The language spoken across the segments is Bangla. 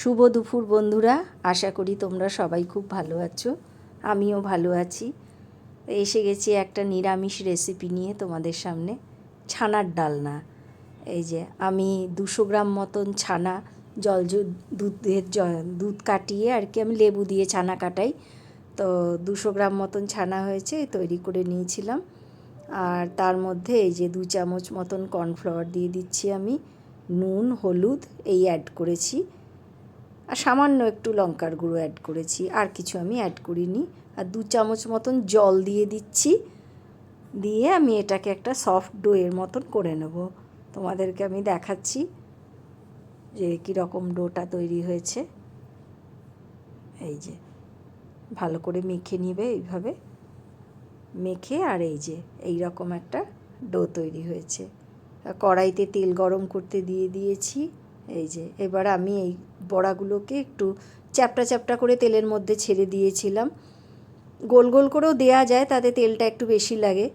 শুভ দুপুর বন্ধুরা। আশা করি তোমরা সবাই খুব ভালো আছো। আমিও ভালো আছি। এসে গেছি একটা নিরামিষ রেসিপি নিয়ে তোমাদের সামনে। ছানার ডালনা। এই যে আমি দুশো গ্রাম মতন ছানা, জল দুধের দুধ কাটিয়ে আর কি আমি লেবু দিয়ে ছানা কাটাই। তো দুশো গ্রাম মতন ছানা হয়েছে, তৈরি করে নিয়েছিলাম। আর তার মধ্যে এই যে দু চামচ মতন কর্নফ্লাওয়ার দিয়ে দিচ্ছি আমি। নুন, হলুদ, এই অ্যাড করেছি। আর সামান্য একটু লঙ্কার গুঁড়ো অ্যাড করেছি, আর কিছু আমি অ্যাড করিনি। আর দু চামচ মতন জল দিয়ে দিচ্ছি, দিয়ে আমি এটাকে একটা সফট ডোয়ের মতন করে নেব। তোমাদেরকে আমি দেখাচ্ছি যে কীরকম ডোটা তৈরি হয়েছে। এই যে, ভালো করে মেখে নিবে এইভাবে। মেখে আর এই যে এই রকম একটা ডো তৈরি হয়েছে। কড়াইতে তেল গরম করতে দিয়ে দিয়েছি। এই যে, এবার আমি এই বড়াগুলোকে একটু চ্যাপটা চ্যাপটা করে তেলের মধ্যে ছেড়ে দিয়েছিলাম। গোল গোল করেও দেয়া যায়, তাতে তেলটা একটু বেশি লাগে।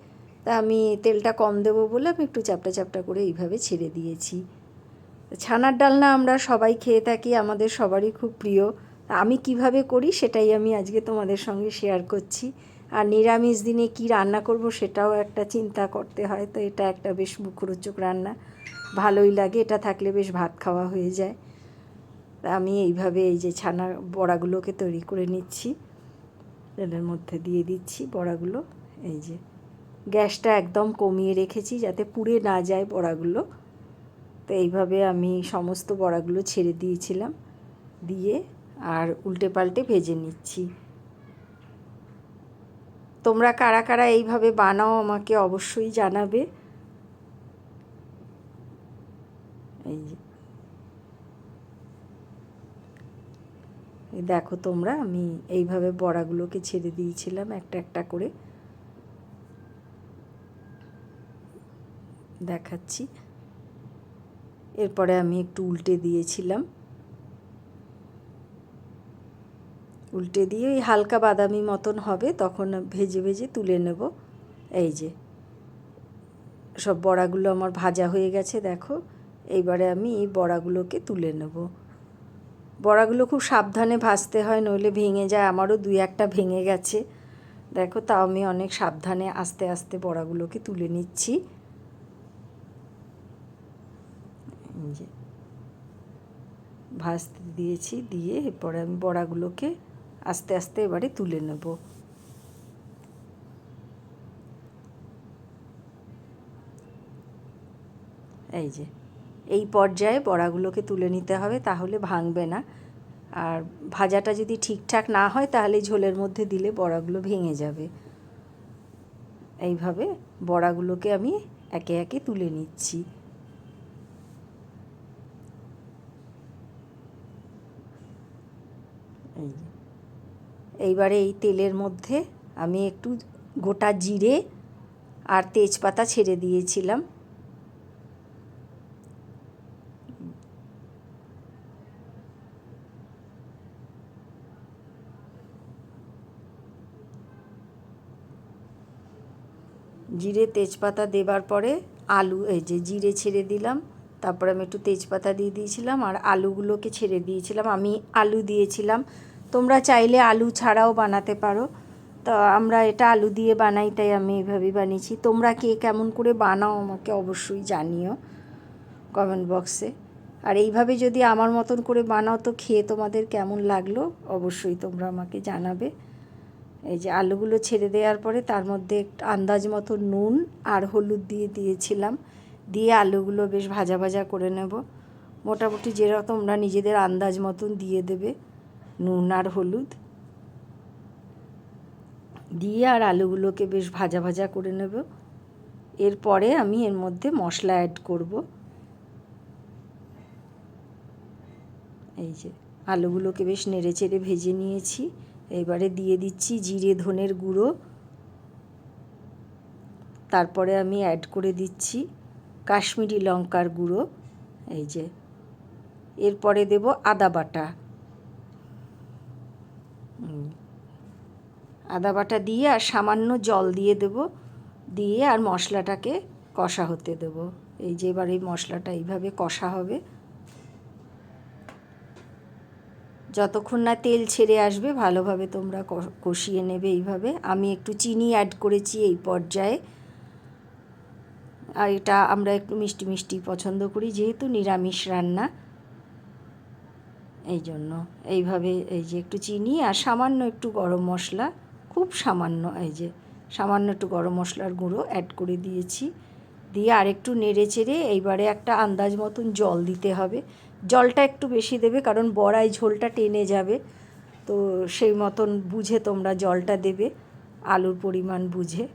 তা আমি তেলটা কম দেবো বলে আমি একটু চ্যাপটা চ্যাপটা করে এইভাবে ছেড়ে দিয়েছি। ছানার ডালনা আমরা সবাই খেয়ে থাকি, আমাদের সবারই খুব প্রিয়। আমি কীভাবে করি সেটাই আমি আজকে তোমাদের সঙ্গে শেয়ার করছি। আর নিরামিষ দিনে কি রান্না করব সেটাও একটা চিন্তা করতে হয়, তো এটা একটা বেশ মুখরোচক রান্না। ভালোই লাগে, এটা থাকলে বেশ ভাত খাওয়া হয়ে যায়। আমি এইভাবে এই যে ছানা বড়াগুলোকে তৈরি করে নিচ্ছি। তেলের মধ্যে দিয়ে দিচ্ছি বড়াগুলো। এই যে গ্যাসটা একদম কমিয়ে রেখেছি যাতে পুড়ে না যায় বড়াগুলো। তো এইভাবে আমি সমস্ত বড়াগুলো ছেড়ে দিয়েছিলাম। দিয়ে আর উল্টে পাল্টে ভেজে নিচ্ছি। তোমরা কারা কারা এইভাবে বানাও আমাকে অবশ্যই জানাবে এই যে এই দেখো তোমরা, আমি এইভাবে বড়াগুলোকে ছেড়ে দিয়েছিলাম একটা একটা করে। দেখাচ্ছি। এরপরে আমি একটু উল্টে দিয়েছিলাম। উল্টে দিয়ে ওই হালকা বাদামি মতন হবে, তখন ভেজে ভেজে তুলে নেব। এই যে, সব বড়াগুলো আমার ভাজা হয়ে গেছে, দেখো। এইবারে আমি এই বড়াগুলোকে তুলে নেব। বড়াগুলো খুব সাবধানে ভাজতে হয়, নইলে ভেঙে যায়। আমারও দুই একটা ভেঙে গেছে। দেখো, তাও আমি অনেক সাবধানে আস্তে আস্তে বড়াগুলোকে তুলে নিচ্ছি। ভাজতে দিয়েছি, দিয়ে এরপরে আমি বড়াগুলোকে আস্তে আস্তে এবারে তুলে নেব। এই যে এই পর্যায়ে বড়াগুলোকে তুলে নিতে হবে, তাহলে ভাঙবে না। আর ভাজাটা যদি ঠিকঠাক না হয়, তাহলে ঝোলের মধ্যে দিলে বড়াগুলো ভেঙে যাবে। এইভাবে বড়াগুলোকে আমি একে একে তুলে নিচ্ছি। এই এইবারে এই তেলের মধ্যে আমি একটু গোটা জিরে আর তেজপাতা ছেড়ে দিয়েছিলাম। জিরে তেজপাতা দেবার পরে আলু, এই যে জিরে ছেড়ে দিলাম, তারপরে আমি একটু তেজপাতা দিয়ে দিয়েছিলাম আর আলুগুলোকে ছেড়ে দিয়েছিলাম, আমি আলু দিয়েছিলাম। তোমরা চাইলে আলু ছাড়াও বানাতে পারো, তো আমরা এটা আলু দিয়ে বানাই, তাই আমি এইভাবেই বানিয়েছি। তোমরা কে কেমন করে বানাও আমাকে অবশ্যই জানিও কমেন্ট বক্সে। আর এইভাবে যদি আমার মতন করে বানাও, তো খেয়ে তোমাদের কেমন লাগল অবশ্যই তোমরা আমাকে জানাবে। এই যে আলুগুলো ছেড়ে দেওয়ার পরে তার মধ্যে একটু আন্দাজ মতো নুন আর হলুদ দিয়ে দিয়েছিলাম। দিয়ে আলুগুলো বেশ ভাজা ভাজা করে নেব। মোটামুটি যেরকম তোমরা নিজেদের আন্দাজ মতন দিয়ে দেবে, নুন আর হলুদ। দিয়ে আর আলুগুলোকে বেশ ভাজা ভাজা করে নেব। এরপরে আমি এর মধ্যে মশলা অ্যাড করব। এই যে আলুগুলোকে বেশ নেড়ে চেড়ে ভেজে নিয়েছি। এবারে দিয়ে দিচ্ছি জিরে ধনের গুঁড়ো। তারপরে আমি অ্যাড করে দিচ্ছি কাশ্মীরি লঙ্কার গুঁড়ো, এই যে। এরপরে দেব আদা বাটা। আদা বাটা দিয়ে আর সামান্য জল দিয়ে দেব, দিয়ে আর মশলাটাকে কষা হতে দেব। এই যে এবার এই মশলাটা এইভাবে কষা হবে। যতক্ষণ না তেল ছেড়ে আসবে, ভালোভাবে তোমরা কষিয়ে নেবে এইভাবে। আমি একটু চিনি অ্যাড করেছি এই পর্যায়ে। আর এটা আমরা একটু মিষ্টি মিষ্টি পছন্দ করি, যেহেতু নিরামিষ রান্না। এই জন্য এইভাবে এই যে একটু চিনি আর সামান্য একটু গরম মশলা, খুব সামান্য এই যে সামান্য একটু গরম মশলার গুঁড়ো অ্যাড করে দিয়েছি। দিয়ে আর একটু নেড়ে চেড়ে এইবারে একটা আন্দাজ মতন জল দিতে হবে। জলটা একটু বেশি দেবে, কারণ বড়াই ঝোলটা টেনে যাবে। তো সেই মতন বুঝে তোমরা জলটা দেবে, আলুর পরিমাণ বুঝে।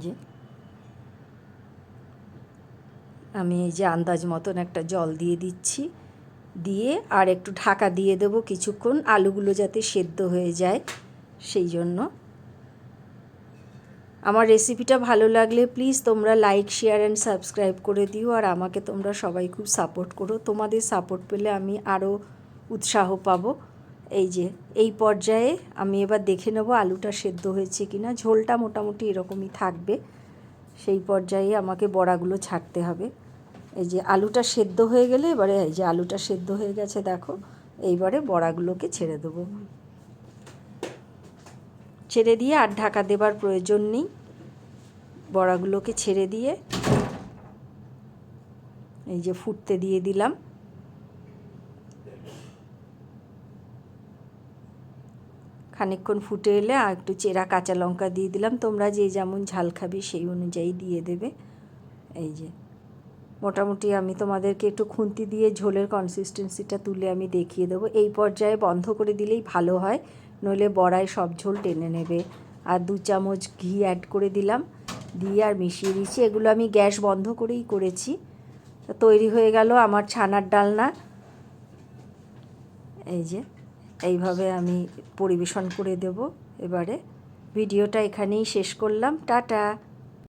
যে। আমি এই যে আন্দাজ মতন একটা জল দিয়ে দিচ্ছি। দিয়ে আর একটু ঢাকা দিয়ে দেবো কিছুক্ষণ, আলুগুলো যাতে সেদ্ধ হয়ে যায়, সেই জন্য। আমার রেসিপিটা ভালো লাগলে প্লিজ তোমরা লাইক শেয়ার অ্যান্ড সাবস্ক্রাইব করে দিও। আর আমাকে তোমরা সবাই খুব সাপোর্ট করো। তোমাদের সাপোর্ট পেলে আমি আরও উৎসাহ পাবো। এই যে, এই পর্যায়ে আমি এবার দেখে নেব আলুটা সেদ্ধ হয়েছে কি না ঝোলটা মোটামুটি এরকমই থাকবে। সেই পর্যায়ে আমাকে বড়াগুলো ছাড়তে হবে। এই যে, আলুটা সেদ্ধ হয়ে গেলে এবারে এই যে, আলুটা সেদ্ধ হয়ে গেছে, দেখো। এইবারে বড়াগুলোকে ছেড়ে দেবো। ছেড়ে দিয়ে আর ঢাকা দেবার প্রয়োজন নেই। বড়াগুলোকে ছেড়ে দিয়ে এই যে ফুটতে দিয়ে দিলাম। খানিকক্ষণ ফুটে এলে আর একটু চেরা কাঁচা লঙ্কা দিয়ে দিলাম। তোমরা যে যেমন ঝাল খাবে সেই অনুযায়ী দিয়ে দেবে। এই যে মোটামুটি আমি তোমাদেরকে একটু খুন্তি দিয়ে ঝোলের কনসিস্টেন্সিটা তুলে আমি দেখিয়ে দেবো। এই পর্যায়ে বন্ধ করে দিলেই ভালো হয়। নইলে বড়ায় সব ঝোল টেনে নেবে। আর দু চামচ ঘি অ্যাড করে দিলাম। দিয়ে আর মিশিয়ে দিয়েছি এগুলো আমি গ্যাস বন্ধ করেই করেছি। তৈরি হয়ে গেল আমার ছানার ডালনা। এই যে, এইভাবে আমি পরিবেশন করে দেব এবারে। ভিডিওটা এখানেই শেষ করলাম। টাটা!